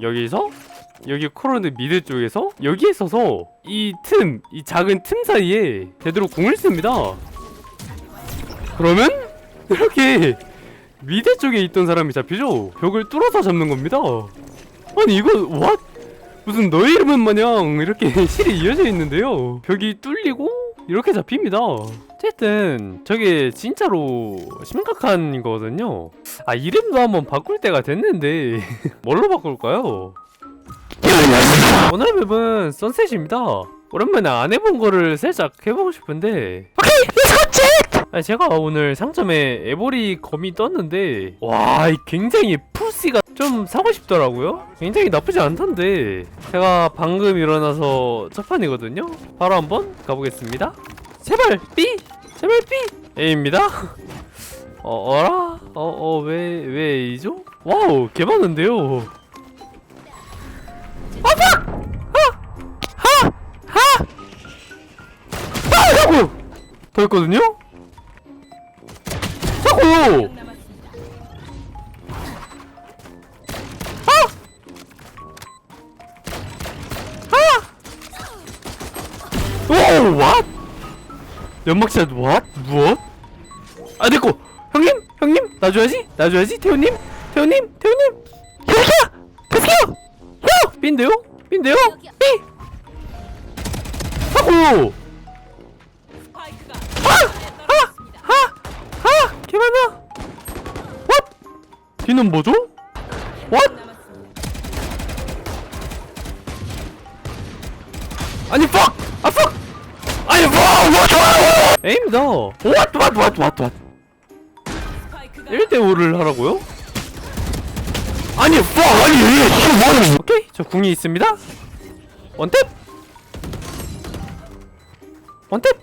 여기서 여기 코로드 미드 쪽에서 여기에 서서 이 틈, 이 작은 틈 사이에 제대로 공을 씁니다. 그러면 이렇게 미드 쪽에 있던 사람이 잡히죠. 벽을 뚫어서 잡는 겁니다. 아니 이거 왓? 무슨 너의 이름은 마냥 이렇게 실이 이어져 있는데요. 벽이 뚫리고 이렇게 잡힙니다. 어쨌든 저게 진짜로 심각한 거거든요. 아 이름도 한번 바꿀 때가 됐는데 뭘로 바꿀까요? 오늘 맵은 선셋입니다. 오랜만에 안 해본 거를 살짝 해보고 싶은데 오케이 선셋! 아니 제가 오늘 상점에 에보리 검이 떴는데 와이 굉장히 푸시가 좀 사고 싶더라고요. 굉장히 나쁘지 않던데 제가 방금 일어나서 첫 판이거든요. 바로 한번 가보겠습니다. 제발 B 제발 B A입니다. 어 어라 어 어 왜 왜 A죠? 와우 개 많은데요. 자꾸 더 있거든요? 자꾸 오, 왓? 연막샷 왓? 무엇? 아, 내꺼! 형님? 형님? 놔줘야지? 놔줘야지? 태훈님? 태훈님? 태훈님? 태훈아! 태훈아! 형! 빈데요? 빈데요? 빈! 자꾸! 아! 개많아! 왓? 뒤는 뭐죠? 왓? 아니 fuck! 아 fuck! 아니 fuck! what what 에임이다 what what what what what 1대5를 하라고요? 아니 fuck! 아니 얘 뭐? 오케이 저 궁이 있습니다 원탭 원탭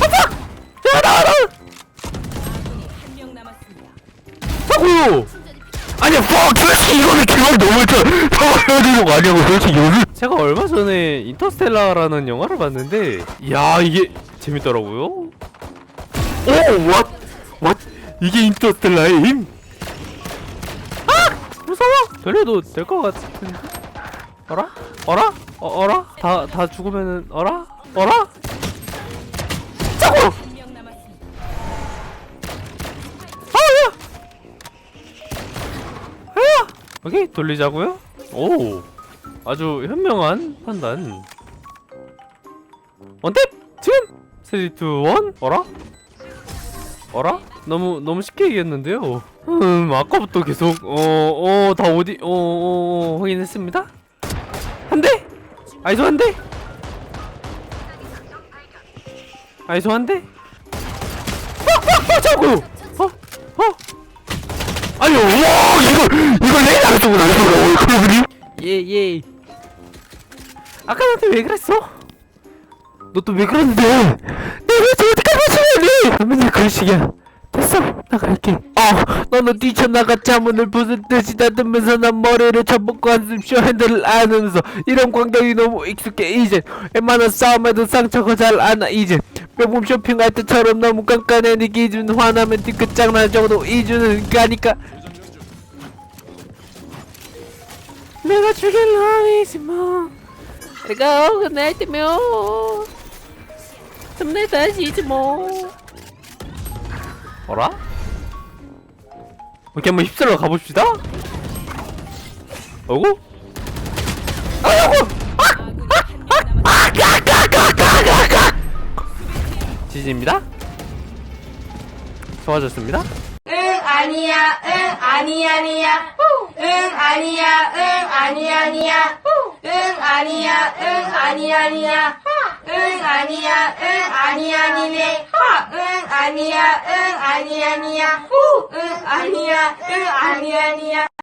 아 fuck! 야 나와라! 한명 남았습니다. 자꾸! 아니 fuck 솔직히 이거는 기분 너무 잡아야 되는 거 아니냐고 솔직히 이거는 제가 얼마 전에 인터스텔라라는 영화를 봤는데 야 이게 재밌더라고요. 오, what, what? 이게 인터스텔라의 힘? 아, 무서워. 그래도 될 것 같은데. 어라? 어라? 어, 어라? 다, 다 죽으면은 어라? 어라? 남았습니다. 아야! 아야! 오케이 돌리자고요. 오, 아주 현명한 판단. 원탭 지금 3, 2, 1 어라? 어라? 너무 너무 쉽게 얘기했는데요. 음 아까부터 계속 어어다 어디 어, 어, 어 확인했습니다. 한 대, 아이소 한 대, 아이소 한 대. 어, 자꾸 어 어. 아니 와 이거 이거 내일 안 쓰고 나서 그러더니 예, 예. 아까 나한테 왜 그랬어? 너 또 왜 그러는데? 내가 저 어떻게 맞추니? 맨날 그런 식이야 됐어. 나갈게. 어 너는 뛰쳐나가 문을 부순 듯이 다듬면서 난 머리를 쳐먹고 한숨 쉬어 핸들을 안 하면서. 이런 광경이 너무 익숙해. 이제 웬만한 싸움에도 상처가 잘 안와. 이제 명품 쇼핑할 때처럼 너무 깐깐해. 네 기준 화나면 뒤끝 장난 정도 이주는 가니까. 내가 죽일 놈이지 뭐. 내가 어긋날 때면 좀내 다시지 뭐. 어라? 이렇게 한번 휩쓸러 가봅시다. 어구? 아이고! 지지입니다. 좋아졌습니다. 응 아니야 응 아니 아니야 응 아니야 응 아니 아니야 응 아니야 응 아니 아니야 응 아니야 응 아니 아니네. 응 아니야 응 아니 아니야. 응 아니야 응 아니 아니야